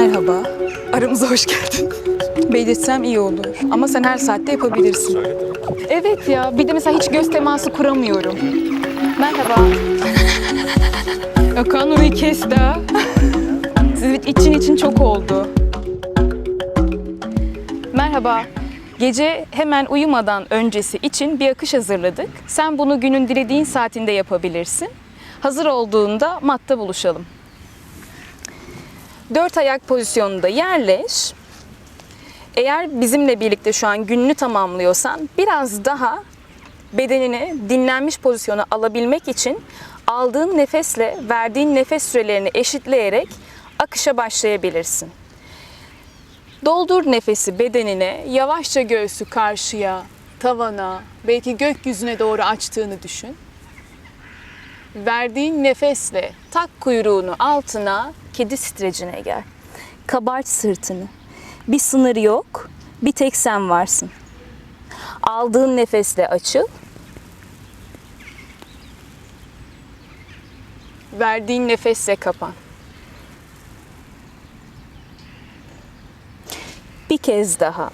Merhaba. Aramıza hoş geldin. Belirtsem iyi olur. Ama sen her saatte yapabilirsin. Evet ya. Bir de mesela hiç göz teması kuramıyorum. Merhaba. Okan onu kes daha. Sizin için için çok oldu. Merhaba. Gece hemen uyumadan öncesi için bir akış hazırladık. Sen bunu günün dilediğin saatinde yapabilirsin. Hazır olduğunda matta buluşalım. Dört ayak pozisyonunda yerleş. Eğer bizimle birlikte şu an gününü tamamlıyorsan biraz daha bedenini dinlenmiş pozisyona alabilmek için aldığın nefesle verdiğin nefes sürelerini eşitleyerek akışa başlayabilirsin. Doldur nefesi bedenine, yavaşça göğsü karşıya, tavana, belki gökyüzüne doğru açtığını düşün. Verdiğin nefesle tak kuyruğunu altına, kedi strecine gel. Kabart sırtını. Bir sınır yok, bir tek sen varsın. Aldığın nefesle açıl. Verdiğin nefesle kapan. Bir kez daha.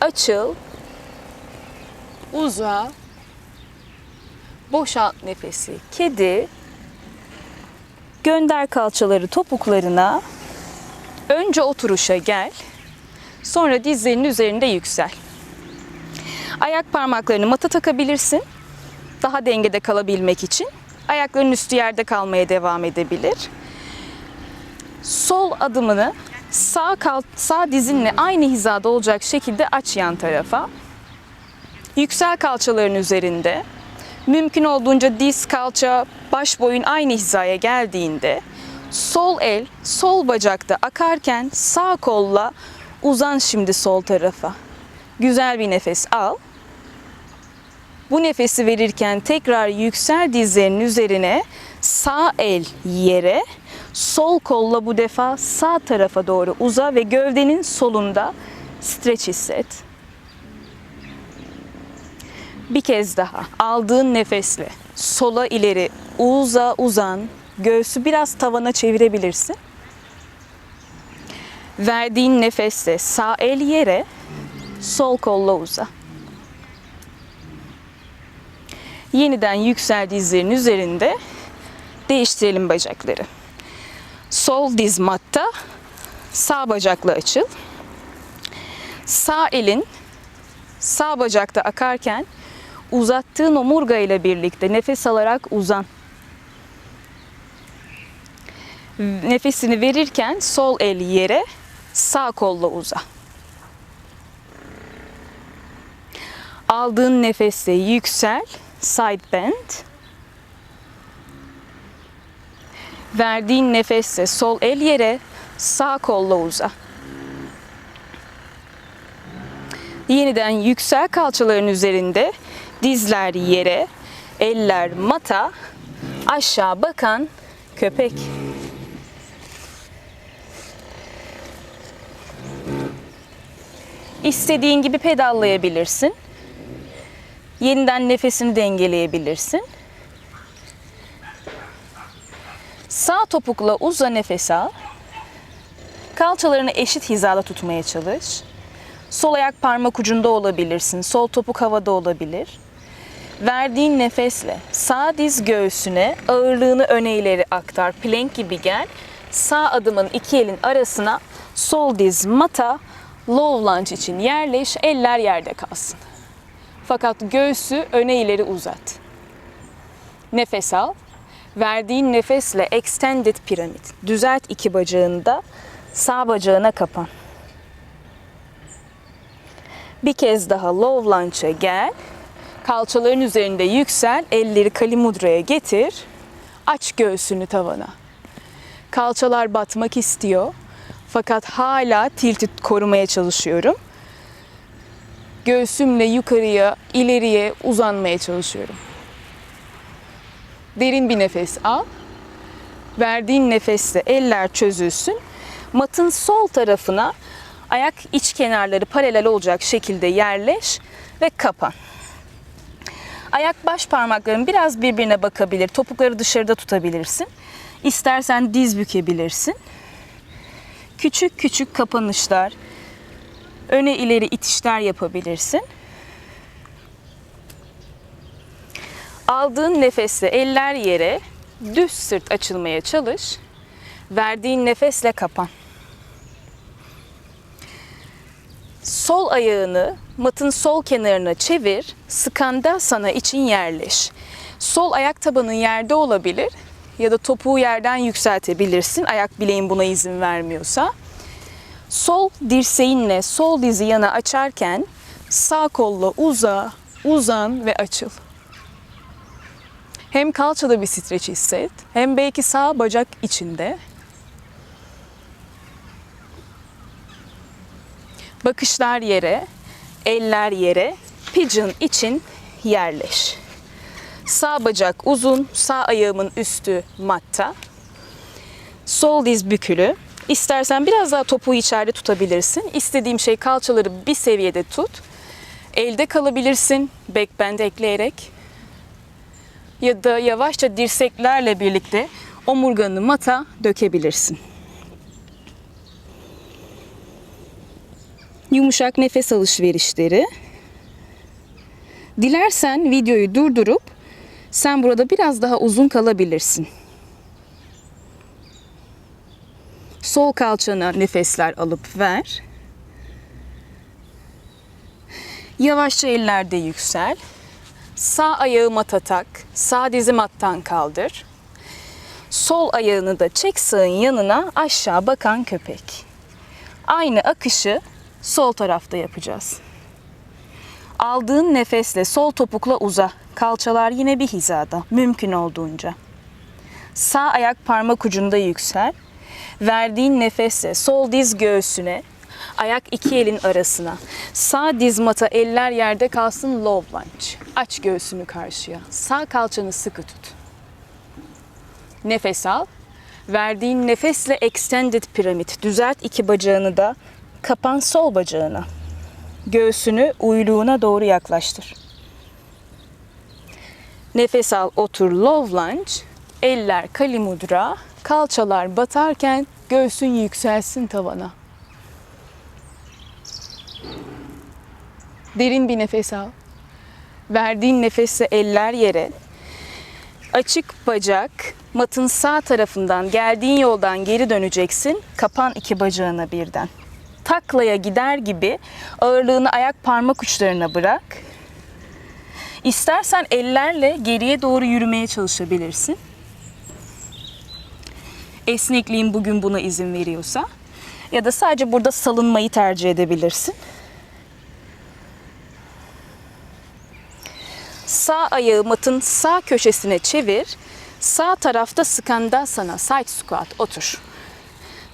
Açıl. Uza. Boşalt nefesi. Kedi. Gönder kalçaları topuklarına. Önce oturuşa gel. Sonra dizlerinin üzerinde yüksel. Ayak parmaklarını mata takabilirsin. Daha dengede kalabilmek için. Ayakların üstü yerde kalmaya devam edebilir. Sol adımını sağ kal sağ dizinle aynı hizada olacak şekilde aç yan tarafa. Yüksel kalçaların üzerinde. Mümkün olduğunca diz, kalça, baş boyun aynı hizaya geldiğinde sol el sol bacakta akarken sağ kolla uzan şimdi sol tarafa. Güzel bir nefes al. Bu nefesi verirken tekrar yüksel dizlerinin üzerine sağ el yere, sol kolla bu defa sağ tarafa doğru uza ve gövdenin solunda streç hisset. Bir kez daha aldığın nefesle sola ileri uza uzan, göğsü biraz tavana çevirebilirsin. Verdiğin nefesle sağ el yere, sol kolla uza. Yeniden yüksel dizlerin üzerinde değiştirelim bacakları. Sol diz matta, sağ bacakla açıl. Sağ elin sağ bacakta akarken uzattığın omurga ile birlikte nefes alarak uzan. Nefesini verirken sol el yere, sağ kolla uza. Aldığın nefesle yüksel, side bend. Verdiğin nefesle sol el yere, sağ kolla uza. Yeniden yüksel kalçaların üzerinde, dizler yere, eller mata, aşağı bakan köpek. İstediğin gibi pedallayabilirsin. Yeniden nefesini dengeleyebilirsin. Sağ topukla uza nefes al. Kalçalarını eşit hizada tutmaya çalış. Sol ayak parmak ucunda olabilirsin. Sol topuk havada olabilir. Verdiğin nefesle sağ diz göğsüne ağırlığını öne ileri aktar. Plank gibi gel. Sağ adımın iki elin arasına sol diz mata low lunge için yerleş. Eller yerde kalsın. Fakat göğsü öne ileri uzat. Nefes al. Verdiğin nefesle extended piramit. Düzelt iki bacağında. Sağ bacağına kapan. Bir kez daha low lunge'a gel. Kalçaların üzerinde yüksel. Elleri kalimudraya getir. Aç göğsünü tavana. Kalçalar batmak istiyor. Fakat hala tilti korumaya çalışıyorum. Göğsümle yukarıya, ileriye uzanmaya çalışıyorum. Derin bir nefes al. Verdiğin nefesle eller çözülsün. Matın sol tarafına ayak iç kenarları paralel olacak şekilde yerleş ve kapan. Ayak baş parmakların biraz birbirine bakabilir. Topukları dışarıda tutabilirsin. İstersen diz bükebilirsin. küçük küçük kapanışlar, öne ileri itişler yapabilirsin. Aldığın nefesle eller yere, düz sırt açılmaya çalış. Verdiğin nefesle kapan. Sol ayağını matın sol kenarına çevir, skandasana için yerleş. Sol ayak tabanın yerde olabilir ya da topuğu yerden yükseltebilirsin ayak bileğin buna izin vermiyorsa. Sol dirseğinle sol dizi yana açarken sağ kolla uza, uzan ve açıl. Hem kalçada bir streç hisset, hem belki sağ bacak içinde. Bakışlar yere, eller yere, pigeon için yerleş. Sağ bacak uzun, sağ ayağımın üstü matta. Sol diz bükülü. İstersen biraz daha topuğu içeride tutabilirsin. İstediğim şey kalçaları bir seviyede tut. Elde kalabilirsin backbend ekleyerek. Ya da yavaşça dirseklerle birlikte omurganı mata dökebilirsin. Yumuşak nefes alışverişleri. Dilersen videoyu durdurup sen burada biraz daha uzun kalabilirsin. Sol kalçana nefesler alıp ver. Yavaşça ellerde yüksel. Sağ ayağı mata tak, sağ dizi mattan kaldır. Sol ayağını da çek sağın yanına aşağı bakan köpek. Aynı akışı sol tarafta yapacağız. Aldığın nefesle sol topukla uza. Kalçalar yine bir hizada, mümkün olduğunca. Sağ ayak parmak ucunda yüksel. Verdiğin nefesle sol diz göğsüne, ayak iki elin arasına. Sağ diz mata eller yerde kalsın low lunge. Aç göğsünü karşıya. Sağ kalçanı sıkı tut. Nefes al. Verdiğin nefesle extended piramit. Düzelt iki bacağını da. Kapan sol bacağına. Göğsünü uyluğuna doğru yaklaştır. Nefes al, otur low lunge. Eller kalimudra. Kalçalar batarken göğsün yükselsin tavana. Derin bir nefes al. Verdiğin nefesle eller yere. Açık bacak, matın sağ tarafından geldiğin yoldan geri döneceksin. Kapan iki bacağına birden. Taklaya gider gibi ağırlığını ayak parmak uçlarına bırak. İstersen ellerle geriye doğru yürümeye çalışabilirsin. Esnekliğin bugün buna izin veriyorsa ya da sadece burada salınmayı tercih edebilirsin. Sağ ayağı matın sağ köşesine çevir. Sağ tarafta skandasana, side squat, otur.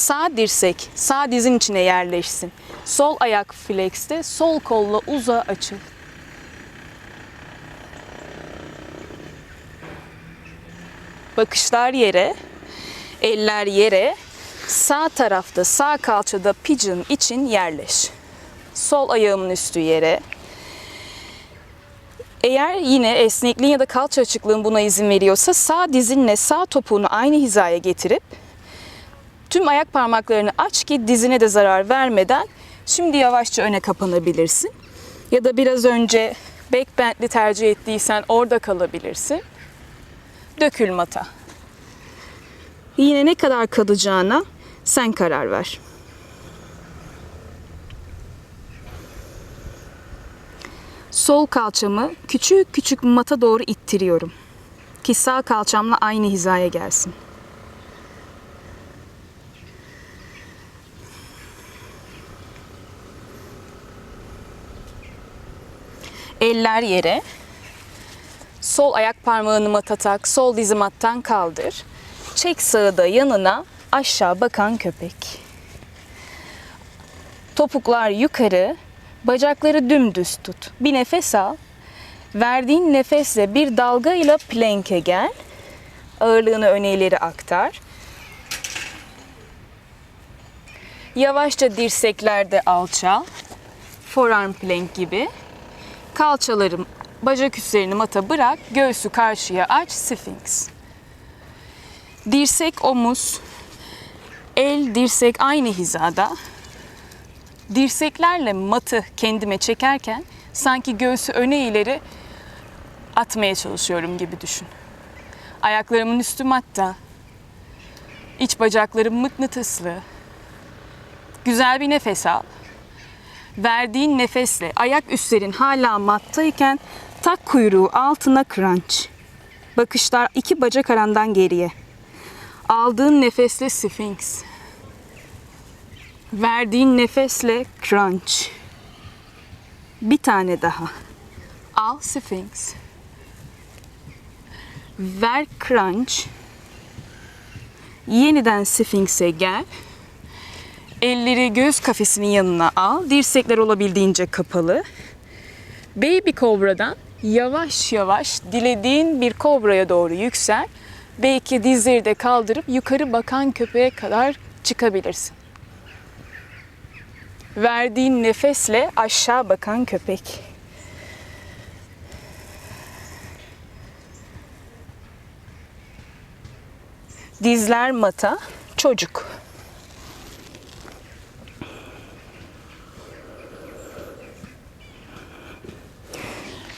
Sağ dirsek, sağ dizin içine yerleşsin. Sol ayak flexte, sol kolla uza açıl. Bakışlar yere, eller yere. Sağ tarafta, sağ kalçada pigeon için yerleş. Sol ayağımın üstü yere, eğer yine esnekliğin ya da kalça açıklığın buna izin veriyorsa sağ dizinle sağ topuğunu aynı hizaya getirip tüm ayak parmaklarını aç ki dizine de zarar vermeden şimdi yavaşça öne kapanabilirsin. Ya da biraz önce backbendli tercih ettiysen orada kalabilirsin. Dökül mata. Yine ne kadar kalacağına sen karar ver. Sol kalçamı küçük küçük mata doğru ittiriyorum. Ki sağ kalçamla aynı hizaya gelsin. Eller yere. Sol ayak parmağını mata tak, sol dizi mattan kaldır. Çek sağı da yanına aşağı bakan köpek. Topuklar yukarı, Bacakları dümdüz tut. Bir nefes al. Verdiğin nefesle bir dalga ile plank'e gel. Ağırlığını öne ileri aktar. Yavaşça dirseklerde alçal. Forearm plank gibi. Kalçaları, bacak üstlerini mata bırak. Göğsü karşıya aç. Sphinx. Dirsek omuz. El, dirsek aynı hizada. Dirseklerle matı kendime çekerken sanki göğsü öne ileri atmaya çalışıyorum gibi düşün. Ayaklarımın üstü matta. İç bacaklarım mıknatıslı. Güzel bir nefes al. Verdiğin nefesle ayak üstlerin hala mattayken tak kuyruğu altına crunch. Bakışlar iki bacak arandan geriye. Aldığın nefesle sphinx. Verdiğin nefesle crunch. Bir tane daha. Al sphinx. Ver crunch. Yeniden sphinx'e gel. Elleri göğüs kafesinin yanına al. Dirsekler olabildiğince kapalı. Baby kobradan yavaş yavaş dilediğin bir kobraya doğru yüksel. Belki dizleri de kaldırıp yukarı bakan köpeğe kadar çıkabilirsin. Verdiğin nefesle aşağı bakan köpek. Dizler mata, çocuk.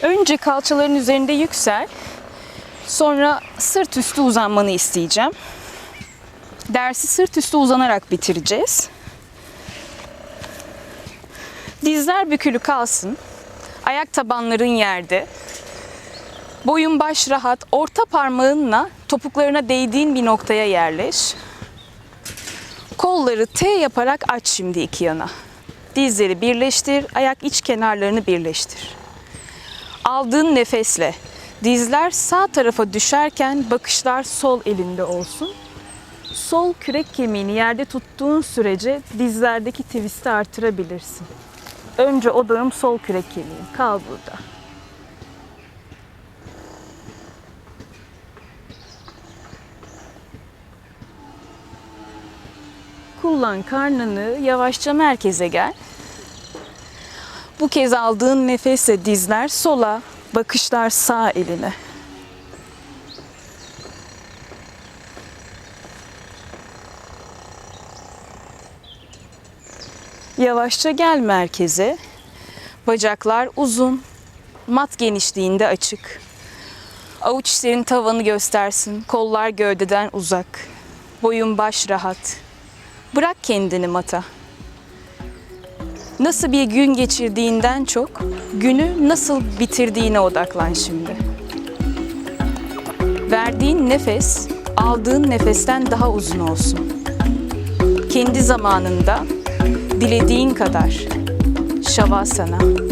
Önce kalçaların üzerinde yüksel. Sonra sırt üstü uzanmanı isteyeceğim. Dersi sırt üstü uzanarak bitireceğiz. Dizler bükülü kalsın. Ayak tabanların yerde. Boyun baş rahat. Orta parmağınla topuklarına değdiğin bir noktaya yerleş. Kolları T yaparak aç şimdi iki yana. Dizleri birleştir, ayak iç kenarlarını birleştir. Aldığın nefesle dizler sağ tarafa düşerken bakışlar sol elinde olsun. Sol kürek kemiğini yerde tuttuğun sürece dizlerdeki twist'i artırabilirsin. Önce odağım sol kürek kemiği. Kal burada. Kullan karnını, yavaşça merkeze gel. Bu kez aldığın nefesle dizler sola, bakışlar sağ eline. Yavaşça gel merkeze. Bacaklar uzun, mat genişliğinde açık. Avuç içlerin tavanı göstersin. Kollar gövdeden uzak. Boyun baş rahat. Bırak kendini mata. Nasıl bir gün geçirdiğinden çok günü nasıl bitirdiğine odaklan şimdi. Verdiğin nefes aldığın nefesten daha uzun olsun. Kendi zamanında dilediğin kadar. Şavasana.